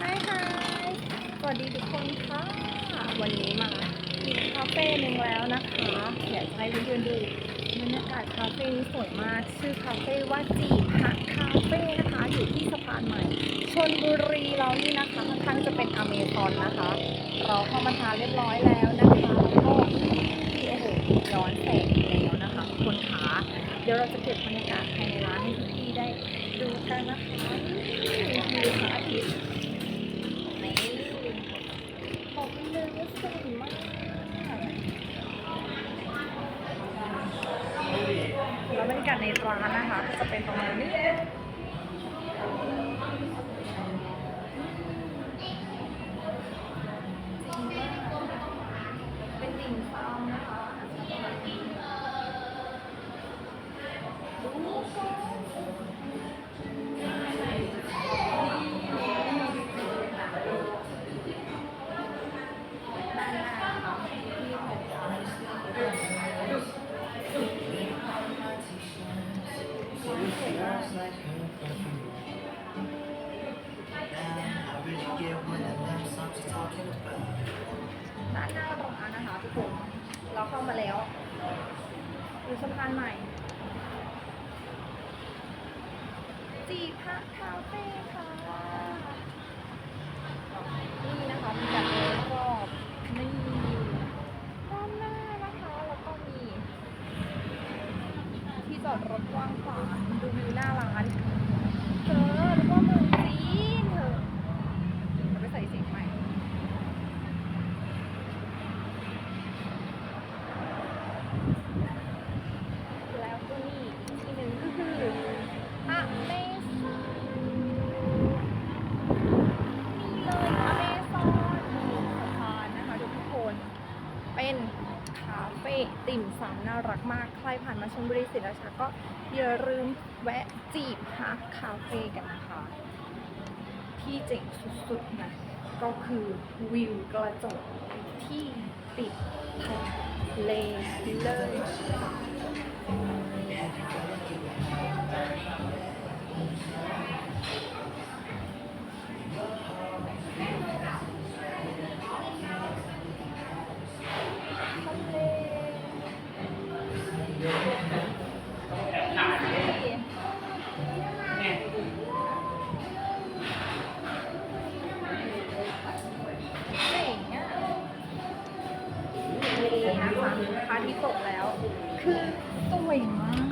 ฮายฮายสวัสดีทุกคนค่ะ วันนี้มาอีกคาเฟ่หนึ่งแล้วนะคะอยากให้เพื่อนๆดูบรรยากาศคาเฟ่นี้สวยมาก ชื่อคาเฟ่ว่าจีบฮักคาเฟ่นะคะ อยู่ที่สะพานใหม่ชนบุรีเรานี่นะคะค่อนข้างจะเป็นอเมซอนนะคะ เราเข้ามาทานเรียบร้อยแล้วนะคะแล้วก็ที่โอ้โหย้อนแสงอีกแล้วนะคะคนขาเดี๋ยวเราจะเก็บบรรยากาศภายในร้านให้ทุกที่ได้ดูกันนะคะนี่คือพระอาทิตย์ นี่บอกเลยว่า สวยมากแล้วบรรยากาศในร้านนะคะ จะเป็นประมาณนี้เป็นดิ่งซำนะคะ ด้านหน้าร้านนะคะทุกคน เราเข้ามาแล้วดูสะพานใหม่ จีพักคาเฟ่ค่ะ นี่นะคะมีการเดินรอบนี่ด้านหน้านะคะ แล้วก็มีที่จอดรถกว้างขวางดูวิวหน้าร้านเธอแล้วก็เมืองจีนเธอเราไปใส่เสียงใหม่ แล้วก็นี่อีกที่หนึ่งก็คืออะเมซอนนี่เลยอะเมซอนสะพานนะคะทุกคน เป็นคาเฟ่ติ่มซำน่ารักมาก ใครผ่านมาชลบุรีศรีราชาก็อย่าลืมแวะจีบฮะคาเฟ่กันนะคะ ที่เจ๋งสุดๆนะก็คือวิวกระจกที่ติดทะเลเลยาทิตย์ตกแล้ว คือสวยมาก